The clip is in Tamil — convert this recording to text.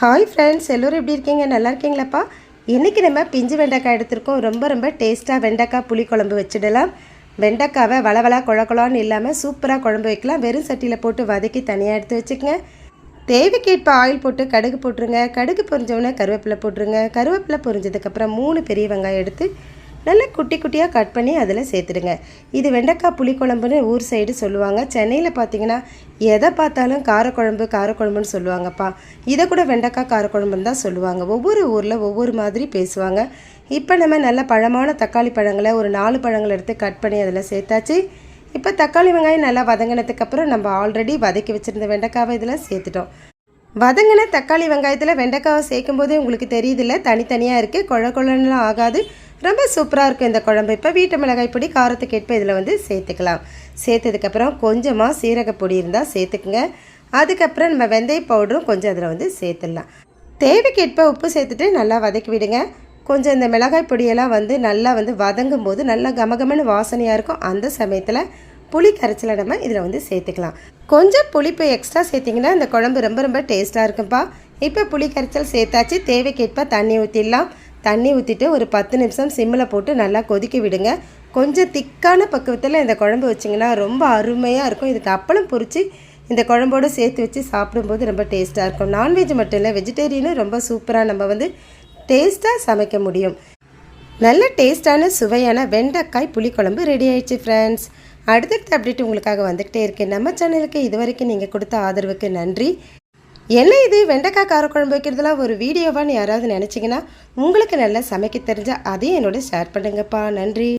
ஹாய் ஃப்ரெண்ட்ஸ் எல்லோரும் எப்படி இருக்கீங்க? நல்லா இருக்கீங்களாப்பா? இன்றைக்கி நம்ம பிஞ்சு வெண்டைக்காய் எடுத்திருக்கோம். ரொம்ப ரொம்ப டேஸ்ட்டாக வெண்டைக்காய் புளிக்குழம்பு வச்சிடலாம். வெண்டைக்காவை வளவளா குழக்குழான்னு இல்லாமல் சூப்பராக குழம்பு வைக்கலாம். வெறும் சட்டியில் போட்டு வதக்கி தனியாக எடுத்து வச்சுக்கோங்க. தேவைக்கேற்ப ஆயில் போட்டு கடுகு போட்டுருங்க. கடுகு பொரிஞ்சவுடனே கருவேப்பிலை போட்டுருங்க. கருவேப்பிலை பொரிஞ்சதுக்கப்புறம் மூணு பெரிய வெங்காயம் எடுத்து நல்லா குட்டி குட்டியாக கட் பண்ணி அதில் சேர்த்துடுங்க. இது வெண்டைக்காய் புளிக்குழம்புன்னு ஊர் சைடு சொல்லுவாங்க. சென்னையில் பார்த்தீங்கன்னா எதை பார்த்தாலும் காரக்குழம்பு காரக்குழம்புன்னு சொல்லுவாங்கப்பா. இதை கூட வெண்டைக்காய் காரக்குழம்புன்னு தான் சொல்லுவாங்க. ஒவ்வொரு ஊரில் ஒவ்வொரு மாதிரி பேசுவாங்க. இப்போ நம்ம நல்ல பழமான தக்காளி பழங்களை ஒரு நாலு பழங்களை எடுத்து கட் பண்ணி அதில் சேர்த்தாச்சு. இப்போ தக்காளி வெங்காயம் நல்லா வதங்கினதுக்கப்புறம் நம்ம ஆல்ரெடி வதக்கி வச்சுருந்த வெண்டைக்காவை இதில் சேர்த்துட்டோம். வதங்கின தக்காளி வெங்காயத்தில் வெண்டைக்காவை சேர்க்கும் போதே உங்களுக்கு தெரியுதில்ல தனித்தனியாக இருக்குது குழ குழன்னுலாம் ஆகாது. ரொம்ப சூப்பராக இருக்கும் இந்த குழம்பு. இப்போ வீட்டு மிளகாய் பொடி காரத்துக்கு இதில் வந்து சேர்த்துக்கலாம். சேர்த்ததுக்கப்புறம் கொஞ்சமாக சீரகப்பொடி இருந்தால் சேர்த்துக்குங்க. அதுக்கப்புறம் நம்ம வெந்தய பவுடரும் கொஞ்சம் அதில் வந்து சேர்த்துடலாம். தேவைக்கேற்ப உப்பு சேர்த்துட்டு நல்லா வதக்கி விடுங்க. கொஞ்சம் இந்த மிளகாய் பொடியெல்லாம் வந்து நல்லா வந்து வதங்கும் போது நல்லா கமகமன்னு வாசனையாக இருக்கும். அந்த சமயத்தில் புளி கரைச்சலை நம்ம இதில் வந்து சேர்த்துக்கலாம். கொஞ்சம் புளிப்பு எக்ஸ்ட்ரா சேர்த்திங்கன்னா இந்த குழம்பு ரொம்ப ரொம்ப டேஸ்ட்டாக இருக்கும்ப்பா இப்போ புளி கரைச்சல் சேர்த்தாச்சு. தேவைக்கேற்ப தண்ணி ஊற்றிடலாம் தண்ணி ஊற்றிட்டு ஒரு பத்து நிமிஷம் சிம்மில் போட்டு நல்லா கொதிக்க விடுங்க. கொஞ்சம் திக்கான பக்குவத்தில் இந்த குழம்பு வச்சிங்கன்னா ரொம்ப அருமையாக இருக்கும். இதுக்கு அப்பளம் பொறிச்சு இந்த குழம்போடு சேர்த்து வச்சு சாப்பிடும்போது ரொம்ப டேஸ்ட்டாக இருக்கும். நான்வெஜ் மட்டும் இல்லை வெஜிடேரியனும் ரொம்ப சூப்பராக நம்ம வந்து டேஸ்ட்டாக சமைக்க முடியும். நல்ல டேஸ்டான சுவையான வெண்டைக்காய் புளிக்குழம்பு ரெடி ஆயிடுச்சு ஃப்ரெண்ட்ஸ் அடுத்தடுத்த அப்டேட் உங்களுக்காக வந்துக்கிட்டே இருக்கேன். நம்ம சேனலுக்கு இது வரைக்கும் நீங்கள் கொடுத்த ஆதரவுக்கு நன்றி. என்ன இது? வெண்டைக்காய் காரக்குழம்பு வைக்கிறதுலாம் ஒரு வீடியோவான்னு யாராவது நினச்சிங்கன்னா உங்களுக்கு நல்லா சமைக்க தெரிஞ்சால் அதையும் என்னோட ஷேர் பண்ணுங்கப்பா. நன்றி.